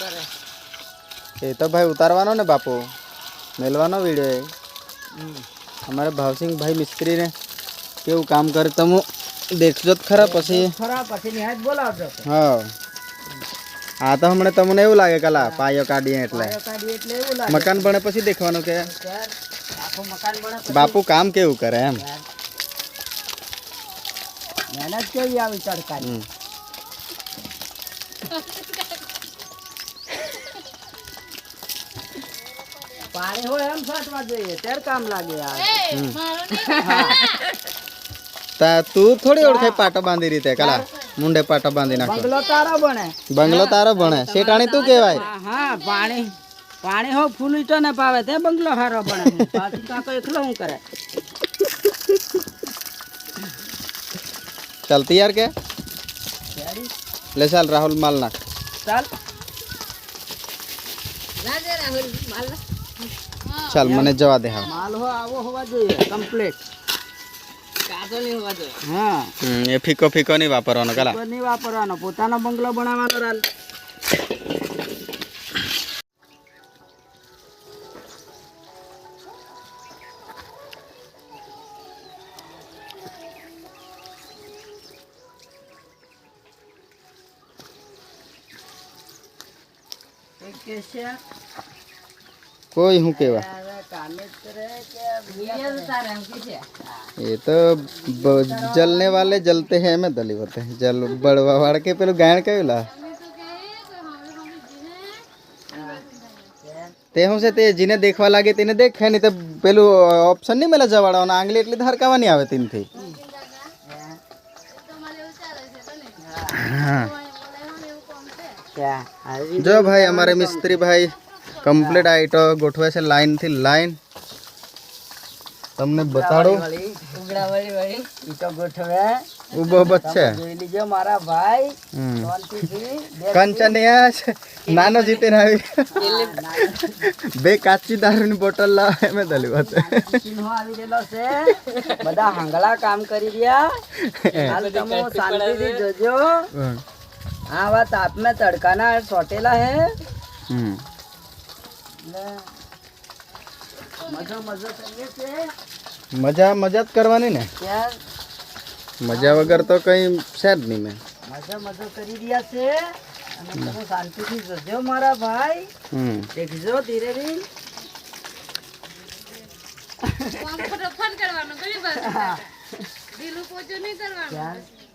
કરે એમ તો એ તો ભાઈ ઉતારવાનો ને બાપુ. મેલવાનો વીડિયો એ. અમારે ભાવસિંહભાઈ મિસ્ત્રીને કેવું કામ કરે તમે દેખજો જ ખરા પછી. ખરા પછી બોલાવજો. હા. આ તો હમણાં તમને એવું લાગે કલા પાયો કાઢીએ એટલે. મકાન બને પછી દેખવાનું કે યાર આખું મકાન બને પછી. બાપુ કામ કેવું કરે એમ. મહેનત કેવી આવી હમ. પાણી હોય એમ છાંટવા જોઈએ ત્યારે કામ લાગે યાર. તું થોડી ઓળખાય પાટો બાંધી રીતે કલા. મુંડે પાટા બાંધી નાખો બંગલો તારો બને. બંગલો તારો બને. શેટાણી તું કહેવાય? હા હા પાણી. પાણી હો ફૂલી તો ને પાવે તે બંગલો હારો બને. પાછી કાકો એકલો હું કરે? ચાલ તૈયાર કે? લે ચાલ રાહુલ માલ નાખ. ચાલ. ચાલ મને જવા દે હા. માલ હો આવો હોવા જોઈએ કમ્પ્લીટ હા. એ ફીકો ફીકો નહીં વાપરવાનો કલા નહીં વાપરવાનો. પોતાનો બંગલો બનાવવાનો રાલ. કોઈ હું કેવા અરે કામે જ કરે કે બીજા તારે એમ કે છે ये तो ब- जलने वाले जलते हैं में दली होते हैं जल बड़वा वाड़ के पेलो गायन कयुला તે હું છે તે જેને દેખવા લાગે તેને દેખે નહીં તો પેલું ઓપ્શન નહીં મળે જવાડવાનો આંગળી એટલી ધરકાવાની આવે તેનથી ક્યાં આવી જો ભાઈ અમારે મિસ્ત્રી ભાઈ કમ્પ્લીટ આઈટો ગોઠવે છે લાઈનથી લાઈન તમને બતાડું. ઊભો બચ છે. જોઈ લીજો મારા ભાઈ છે. નાનો જીતે આવી. બે કાચી દારૂની બોટલ લાવે એમ દલી વાત. આવી ગયેલો છે બધા હાંગળા કામ કરી રહ્યા. શાંતિથી જોજો. આ વાત આપને તડકાના સોટેલા હે. હમ. મજો મજો જ કરવાની ને? મજા વગર તો કઈ છે જ નહીં મેં. મજા મજા કરી રહ્યા છે. અને તમે શાંતિથી જજો મારા ભાઈ. હમ. દેખજો ધીરે ધીરે. ત્યાં